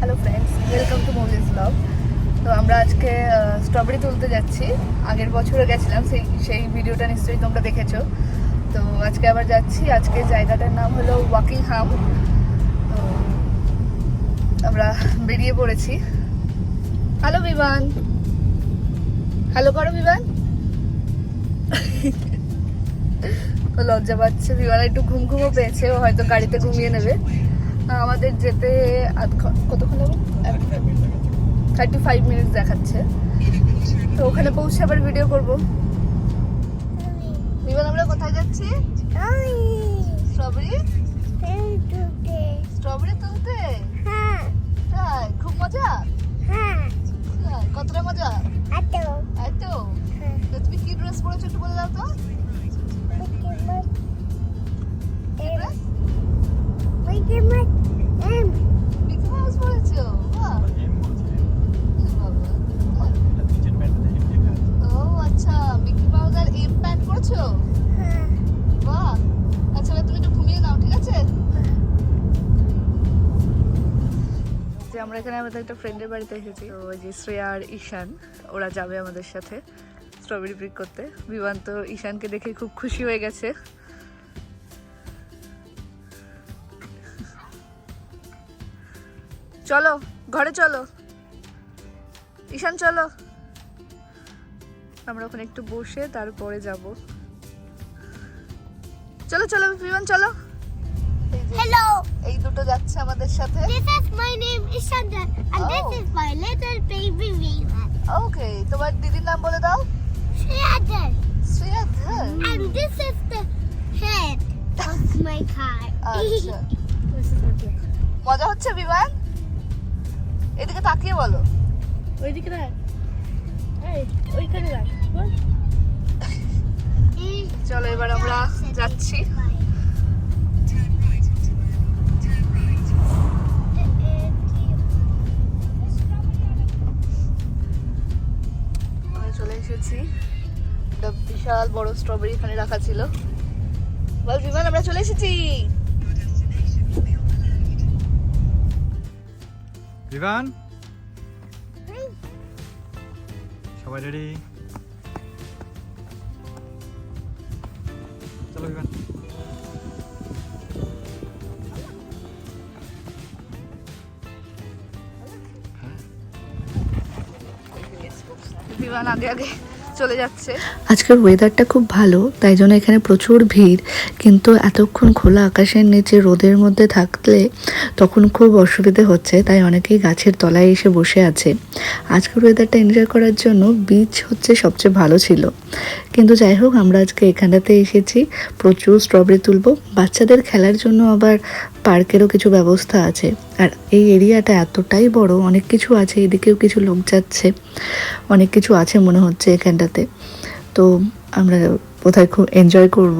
Hello friends welcome to movies blog তো আমরা আজকে স্ট্রবেরি তুলতে যাচ্ছি। আগের বছরে গেছিলাম, সেই সেই ভিডিওটা নিশ্চয়ই তোমরা দেখেছ। তো আজকে আবার যাচ্ছি। আজকে জায়গাটার নাম হলো ওয়াকিং হাম তো আমরা বেরিয়ে পড়েছি। হ্যালো বিমান হ্যালো করো বিমান লজ্জা পাচ্ছে। বিমান একটু ঘুম ঘুমও পেয়েছে। ও হয়তো গাড়িতে ঘুমিয়ে নেবে। আমাদের যেতে আধ কতক্ষণ লাগবে থার্টি ফাইভ মিনিট দেখাচ্ছে। তো ওখানে পৌঁছে আবার ভিডিও করব। বিমান আমরা কোথায় যাচ্ছি? স্ট্রবেরি স্ট্রবেরি তুলতে? তাই? খুব মজা? তাই, কতটা মজা? এই তো তো তুমি কি ড্রেস পরেছো একটু বলে দাও তো। কি বাহ ও আচ্ছা মিকি মাউস আর এম বাহ আচ্ছা তুমি একটু ঘুমিয়ে নাও ঠিক আছে যে আমরা এখানে আমাদের একটা ফ্রেন্ডের বাড়িতে এসেছি। যে ঈশান, ওরা যাবে আমাদের সাথে স্ট্রবেরি পিক করতে। বিমান তো ঈশানকে দেখে খুব খুশি হয়ে গেছে। চলো ঘরে চলো। ঈশান চলো। আমরা ওখানে একটু বসে তারপরে যাব। চলো চলো বিমান চলো। হ্যালো এই দুটো যাচ্ছে আমাদের সাথে। This is my name Ishan and this is my little baby Biman okay তোমার দিদির নাম বলে দাও। Shreyadhar Shreyadhar and this is the head of my car আচ্ছা। মজা হচ্ছে বিমান? এদিকে তাকিয়ে বলো। ওইদিকে এই ওইখানে রাখ চলো এবার আমরা যাচ্ছি। আমরা চলে এসেছি। একটা বিশাল বড় স্ট্রবেরি এখানে রাখা ছিল। বল বিমান আমরা চলে এসেছি। বিমান সবাই রেডি চলো বিমান বিমান আগে আগে চলে যাচ্ছে। আজকের ওয়েদারটা খুব ভালো, তাই জন্য এখানে প্রচুর ভিড়। কিন্তু এতক্ষণ খোলা আকাশের নিচে রোদের মধ্যে থাকলে তখন খুব অসুবিধে হচ্ছে, তাই অনেকেই গাছের তলায় এসে বসে আছে। আজকের ওয়েদারটা এনজয় করার জন্য বিচ হচ্ছে সবচেয়ে ভালো ছিল। কিন্তু যাই হোক, আমরা আজকে এখানটাতে এসেছি। প্রচুর স্ট্রবেরি তুলবো। বাচ্চাদের খেলার জন্য আবার পার্কেরও কিছু ব্যবস্থা আছে। আর এই এরিয়াটা এতটাই বড়, অনেক কিছু আছে, এদিকেও কিছু লোক যাচ্ছে। অনেক কিছু আছে মনে হচ্ছে এখানটাতে। তো আমরা বোধহয় খুব এনজয় করব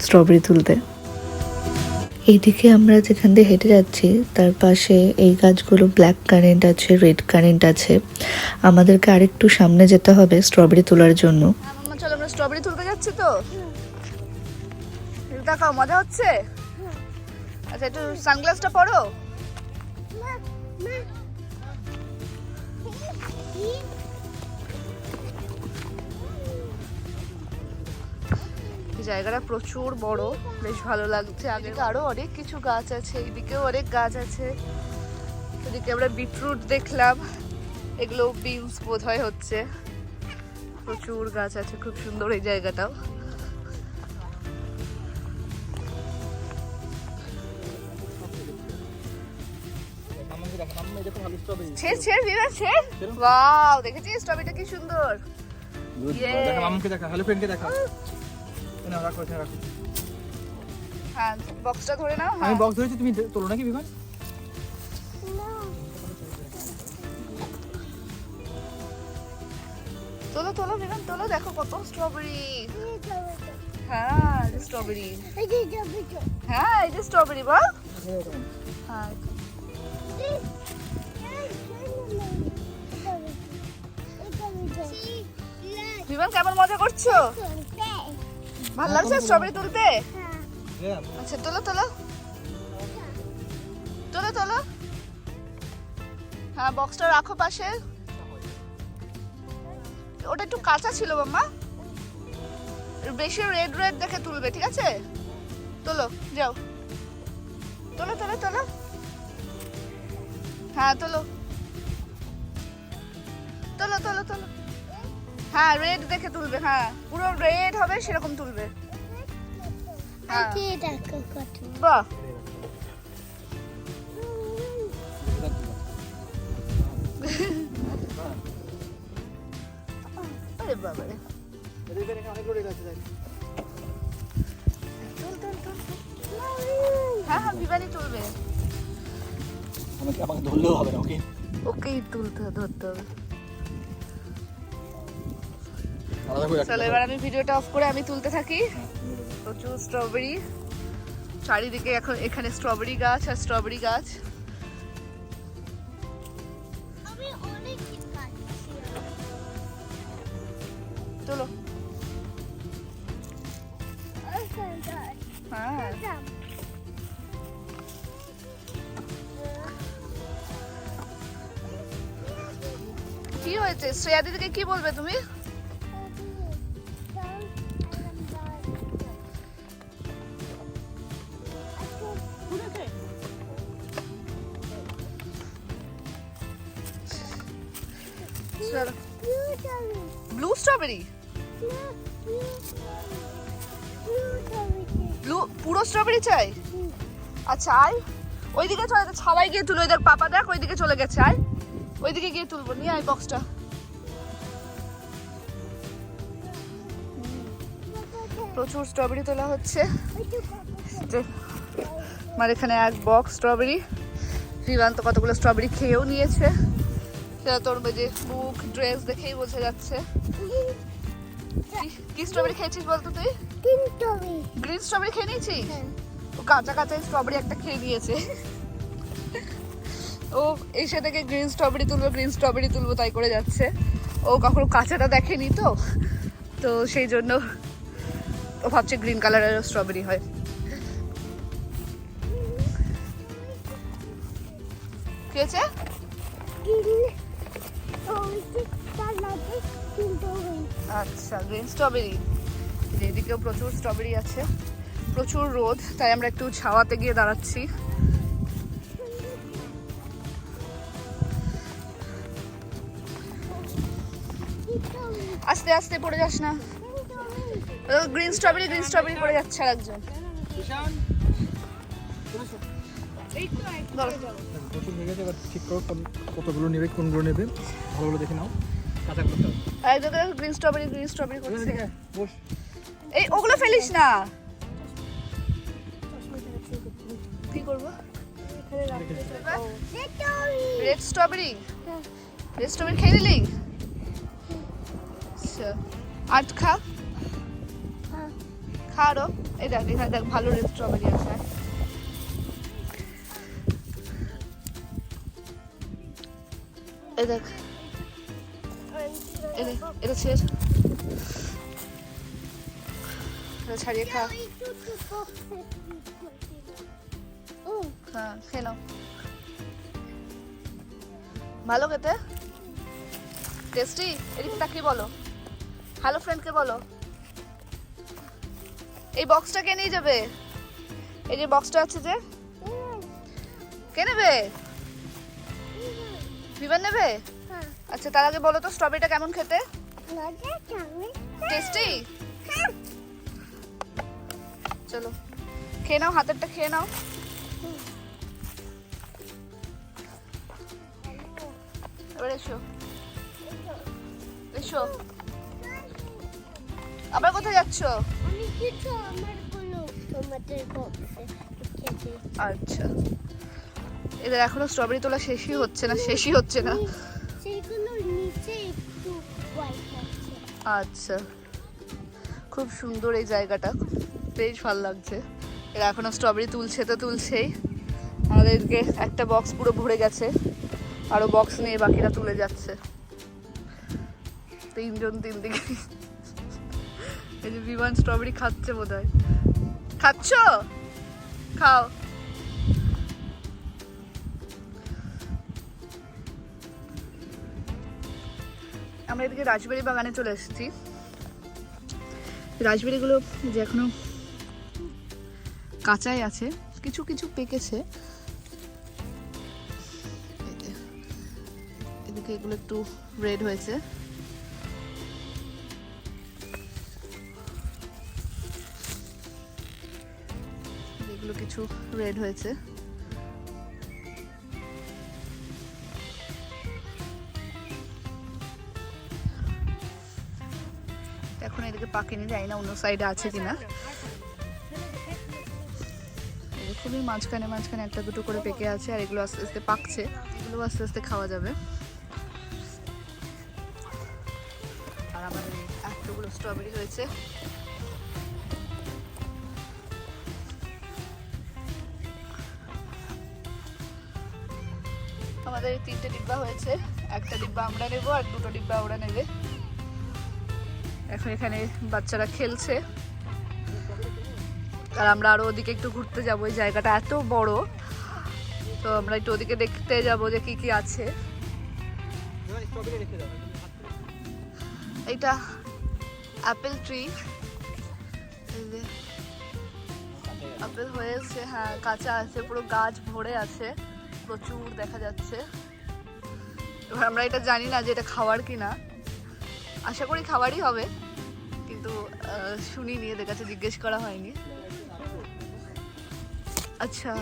স্ট্রবেরি তুলতে। এইদিকে আমরা যেখান দিয়ে হেঁটে যাচ্ছি, তার পাশে এই গাছগুলো ব্ল্যাক কারেন্ট আছে রেড কারেন্ট আছে। আমাদেরকে আরেকটু সামনে যেতে হবে স্ট্রবেরি তোলার জন্য। চলো, আমরা স্ট্রবেরি তুলতে যাচ্ছি তো। দেখাও মজা হচ্ছে? আচ্ছা একটু সানগ্লাসটা পরো। জায়গাটা প্রচুর বড়, বেশ ভালো লাগছে। আগে আরও অনেক কিছু গাছ আছে, এইদিকেও অনেক গাছ আছে। এদিকে আমরা বিটরুট দেখলাম। এগুলো বিনস বোধ হয় হচ্ছে। প্রচুর গাছ আছে খুব সুন্দর এই জায়গাটাও। ছেড় ছেড় বিমান ছেড়। ওয়াও দেখেছিস স্ট্রবেরিটা কি সুন্দর. দেখা মামুকে দেখা হ্যালো ফ্রেন্ডকে দেখা না রাখো রাখো। হ্যাঁ বক্সটা ধরে নাও আমি হ্যাঁ। বক্স ধরেছি তুমি তোলো নাকি বিমান তোলো তোলো বিমান তোলো, দেখো কত স্ট্রবেরি হ্যাঁ স্ট্রবেরি হ্যাঁ এই যে স্ট্রবেরি বল। হ্যাঁ বিমান কেমন মজা করছ? ভালো লাগছে স্ট্রবেরি তুলতে? আচ্ছা তোলো তোলো। তোলো তোলো। হ্যাঁ বক্সটা রাখো পাশে। ওটা একটু কাঁচা ছিল মাম্মা। বেশি রেড রেড দেখে তুলবে ঠিক আছে? তোলো যাও। তোলো তোলো তোলো। হ্যাঁ তোলো। তোলো তোলো তোলো। হ্যাঁ রেড দেখে তুলবে হ্যাঁ। পুরো রেড হবে সেরকম তুলবে। হ্যাঁ। আজকে দেখো কত বাহ। হ্যাঁ হ্যাঁ হবে, ধরতে হবে। চলো, এবার আমি ভিডিওটা অফ করে আমি তুলতে থাকি। প্রচুর স্ট্রবেরি চারিদিকে এখন এখানে স্ট্রবেরি গাছ আর স্ট্রবেরি গাছ। হ্যাঁ কি হয়েছে? শ্রেয়া দিদিকে কি বলবে তুমি? ব্লু স্ট্রবেরি ব্লু পুরো স্ট্রবেরি চাই? আচ্ছা আয়। ওইদিকে চলে ছাওয়াই গিয়ে তুলো ওই দেখ পাপা দেখ, ওইদিকে চলে গেছে, আয়। ওইদিকে গিয়ে তুলবো, নিয়ে আয় বক্সটা প্রচুর স্ট্রবেরি তোলা হচ্ছে। আমার এখানে এক বক্স স্ট্রবেরি বিবান্ত কতগুলো স্ট্রবেরি খেয়েও নিয়েছে। সেটা তোর যে মুখ ড্রেস দেখেই বোঝা যাচ্ছে। কি স্ট্রবেরি খেয়েছিস বলতো তুই? কিন্তু আমি গ্রিন স্ট্রবেরি খেয়ে নিয়েছিস? ও কাঁচা কাঁচা স্ট্রবেরি একটা খেয়ে নিয়েছে। ও এসে থেকে গ্রিন স্ট্রবেরি তুলবো গ্রিন স্ট্রবেরি তুলবো তাই করে যাচ্ছে। ও কখনো কাঁচাটা দেখেনি তো? তো সেই জন্য ও ভাবছে গ্রিন কালারের স্ট্রবেরি হয়। কি হয়েছে। আচ্ছা গ্রিন স্ট্রবেরি। এদিকেও প্রচুর স্ট্রবেরি আছে প্রচুর রোদ তাই আমরা একটু ছাওয়াতে গিয়ে দাঁড়াচ্ছি। আস্তে আস্তে পড়ে যাস না। গ্রিন স্ট্রবেরি গ্রিন স্ট্রবেরি পড়ে যাচ্ছে আর একজন কতগুলো নেবে কোনগুলো নেবে ভালোগুলো দেখে নাও গ্রিন স্ট্রবেরি গ্রিন স্ট্রবেরি করছে ফেলিস না। রেড স্ট্রবেরি রেড স্ট্রবেরি খেয়ে নিলি? আর খা। খা দেখ দেখ, ভালো রেড স্ট্রবেরি আছে। দেখ। এটা এটা ছাড়িয়ে খা হ্যাঁ খেয়ে নাও ভালো খেতে টেস্টি এদিকে তাকিয়ে বলো। হ্যালো ফ্রেন্ডকে বলো। এই বক্সটা কে নিয়ে যাবে? এই যে বক্সটা আছে যে? কে নেবে? বিমান নেবে? হ্যাঁ। আচ্ছা তার আগে বলো তো স্ট্রবেরিটা কেমন খেতে? টেস্টি চলো। খেয়ে নাও হাতেরটা খেয়ে নাও। এবার এসো। এসো। আবার কোথায় যাচ্ছ? আচ্ছা। এদের এখনও স্ট্রবেরি তোলা শেষই হচ্ছে না শেষই হচ্ছে না। আচ্ছা। খুব সুন্দর এই জায়গাটা বেশ ভালো লাগছে। এরা এখনও স্ট্রবেরি তুলছে তো তুলছেই। আমাদেরকে একটা বক্স পুরো ভরে গেছে। আরও বক্স নিয়ে বাকিরা তুলে যাচ্ছে। তিনজন তিন দিকে এই যে বিমান স্ট্রবেরি খাচ্ছে বোধ হয় খাচ্ছ? খাও। আমরা এদিকে রাজবাড়ি বাগানে চলে এসেছি। রাজবাড়িগুলো যে এখনও কাঁচাই আছে, কিছু কিছু পেকেছে। এদিকে এগুলো একটু রেড হয়েছে। এগুলো কিছু রেড হয়েছে। এখন এদিকে পাকেনি যাই না অন্য সাইডে আছে কিনা। খুবই মাঝখানে মাঝখানে একটা দুটো করে পেকে আছে আর এগুলো আস্তে আস্তে পাকছে। এগুলো আস্তে আস্তে খাওয়া যাবে। আর আমাদের এতগুলো স্ট্রবেরি হয়েছে। আমাদের তিনটে ডিব্বা হয়েছে। একটা ডিব্বা আমরা নেব আর দুটো ডিব্বা ওরা নেবে। এখন এখানে বাচ্চারা খেলছে। আর আমরা আরও ওদিকে একটু ঘুরতে যাব, এই জায়গাটা এত বড়। তো আমরা একটু ওদিকে দেখতে যাব যে কি কি আছে। এইটা অ্যাপেল ট্রি আপেল হয়েছে হ্যাঁ কাঁচা আছে, পুরো গাছ ভরে আছে, প্রচুর দেখা যাচ্ছে। এবার আমরা এটা জানি না যে এটা খাওয়ার কি না আশা করি খাবারই হবে, কিন্তু শুনিনি, এদের কাছে জিজ্ঞেস করা হয়নি। আচ্ছা।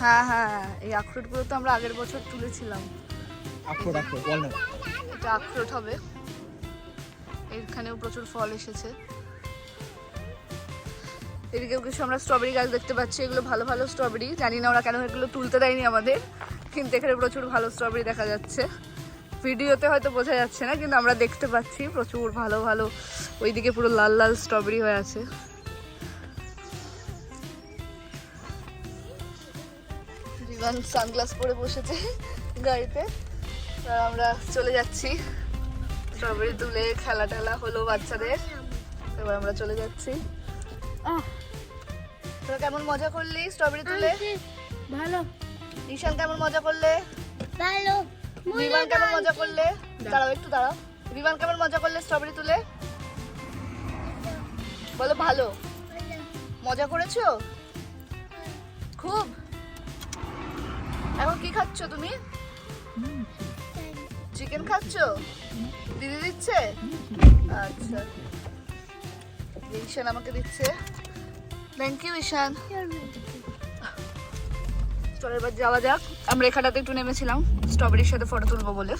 হ্যাঁ হ্যাঁ এই আখরোটগুলো তো আমরা আগের বছর তুলেছিলাম। আখরোট আখরোট ওয়ালনাট এটা আখরোট হবে। এখানেও প্রচুর ফল এসেছে। এদিকেও কিছু আমরা স্ট্রবেরি গাছ দেখতে পাচ্ছি। এগুলো ভালো ভালো স্ট্রবেরি জানি না ওরা কেন এগুলো তুলতে দেয়নি আমাদের। কিন্তু এখানে প্রচুর ভালো স্ট্রবেরি দেখা যাচ্ছে। ভিডিওতে হয়তো বোঝা যাচ্ছে না কিন্তু আমরা দেখতে পাচ্ছি প্রচুর ভালো ভালো। ওইদিকে পুরো লাল লাল স্ট্রবেরি হয়ে আছে। রিবান সানগ্লাস পরে বসেছে গাড়িতে। আর আমরা চলে যাচ্ছি। স্ট্রবেরি তুলে খেলা টেলা হলো বাচ্চাদের। এবার আমরা চলে যাচ্ছি। তোরা কেমন মজা করলি স্ট্রবেরি তুলে? ভালো। ঈশান কেমন মজা করলে? ভালো। রিবান কেমন মজা করলে? দাঁড়াও একটু দাঁড়াও। রিবান কেমন মজা করলে স্ট্রবেরি তুলে? বলো ভালো। মজা করেছ? খুব। এখন কি খাচ্ছ তুমি? চিকেন খাচ্ছ? দিদি দিচ্ছে? আচ্ছা। ঈশান আমাকে দিচ্ছে। Thank you Ishan. চলো এবার যাওয়া যাক। আমরা এখানটাতে একটু নেমেছিলাম। স্ট্রবেরির সাথে ফটো তুলবো বলে।